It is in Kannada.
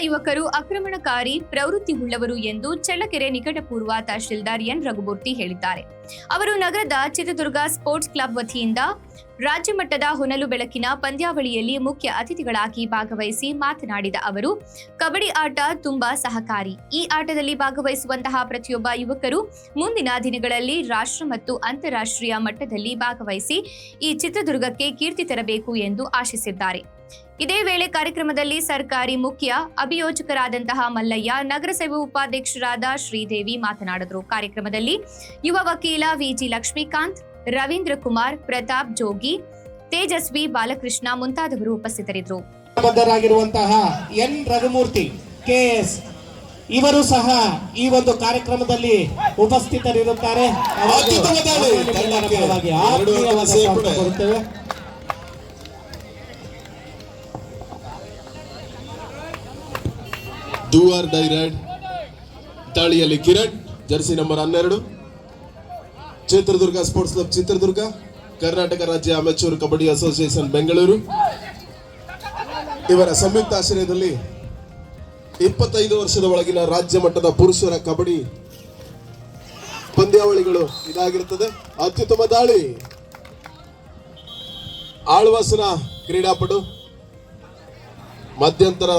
ಸಹಕಾರಿ ಪ್ರವೃತ್ತಿ ಉಳ್ಳವರು ಎಂದು ಚಳ್ಳಕೆರೆ ನಿಕಟಪೂರ್ವ ತಹಶೀಲ್ದಾರ್ ಎನ್ ರಘುಮೂರ್ತಿ ಹೇಳಿದ್ದಾರೆ. ಅವರು ನಗರದ ಚಿತ್ರದುರ್ಗ ಸ್ಪೋರ್ಟ್ಸ್ ಕ್ಲಬ್ ವತಿಯಿಂದ ರಾಜ್ಯ ಮಟ್ಟದ ಹೊನಲು ಬೆಳಕಿನ ಪಂದ್ಯಾವಳಿಯಲ್ಲಿ ಮುಖ್ಯ ಅತಿಥಿಗಳಾಗಿ ಭಾಗವಹಿಸಿ ಮಾತನಾಡಿದ ಅವರು, ಕಬಡ್ಡಿ ಆಟ ತುಂಬಾ ಸಹಕಾರಿ. ಈ ಆಟದಲ್ಲಿ ಭಾಗವಹಿಸುವಂತಹ ಪ್ರತಿಯೊಬ್ಬ ಯುವಕರು ಮುಂದಿನ ದಿನಗಳಲ್ಲಿ ರಾಷ್ಟ್ರ ಮತ್ತು ಅಂತಾರಾಷ್ಟ್ರೀಯ ಮಟ್ಟದಲ್ಲಿ ಭಾಗವಹಿಸಿ ಈ ಚಿತ್ರದುರ್ಗಕ್ಕೆ ಕೀರ್ತಿ ತರಬೇಕು ಎಂದು ಆಶಿಸಿದ್ದಾರೆ. ಇದೇ ವೇಳೆ ಕಾರ್ಯಕ್ರಮದಲ್ಲಿ ಸರ್ಕಾರಿ ಮುಖ್ಯ ಅಭಿಯೋಜಕರಾದಂತಹ ಮಲ್ಲಯ್ಯ ನಗರಸಭೆ ಉಪಾಧ್ಯಕ್ಷರಾದ ಶ್ರೀದೇವಿ ಮಾತನಾಡಿದರು. ಕಾರ್ಯಕ್ರಮದಲ್ಲಿ ಯುವ ವಕೀಲ ವಿಜಿ ಲಕ್ಷ್ಮೀಕಾಂತ್ ರವೀಂದ್ರ ಕುಮಾರ್ ಪ್ರತಾಪ್ ಜೋಗಿ ತೇಜಸ್ವಿ ಬಾಲಕೃಷ್ಣ ಮುಂತಾದವರು ಉಪಸ್ಥಿತರಿದ್ದರು. ಎನ್. ರಘುಮೂರ್ತಿ ಕೆಎಸ್ ಇವರು ಸಹ ಈ ಒಂದು ಕಾರ್ಯಕ್ರಮದಲ್ಲಿ ಉಪಸ್ಥಿತರಿರುತ್ತಾರೆ. ಡೂ ಆರ್ ಡೈ ರೆಡ್ ದಾಳಿಯಲ್ಲಿ ಕಿರಣ್, ಜರ್ಸಿ ನಂಬರ್ ಹನ್ನೆರಡು. ಚಿತ್ರದುರ್ಗ ಸ್ಪೋರ್ಟ್ಸ್ ಕ್ಲಬ್ ಚಿತ್ರದುರ್ಗ, ಕರ್ನಾಟಕ ರಾಜ್ಯ ಅಮೆಚೂರ್ ಕಬಡ್ಡಿ ಅಸೋಸಿಯೇಷನ್ ಬೆಂಗಳೂರು. ಇವರ ಸಂಯುಕ್ತ ಆಶ್ರಯದಲ್ಲಿ ಇಪ್ಪತ್ತೈದು ವರ್ಷದ ಒಳಗಿನ ರಾಜ್ಯ ಮಟ್ಟದ ಪುರುಷರ ಕಬಡ್ಡಿ ಪಂದ್ಯಾವಳಿಗಳು ಇದಾಗಿರುತ್ತದೆ. ಅತ್ಯುತ್ತಮ ದಾಳಿ. ಆಳ್ವಾಸನ ಕ್ರೀಡಾಪಟು, ಮಧ್ಯಂತರ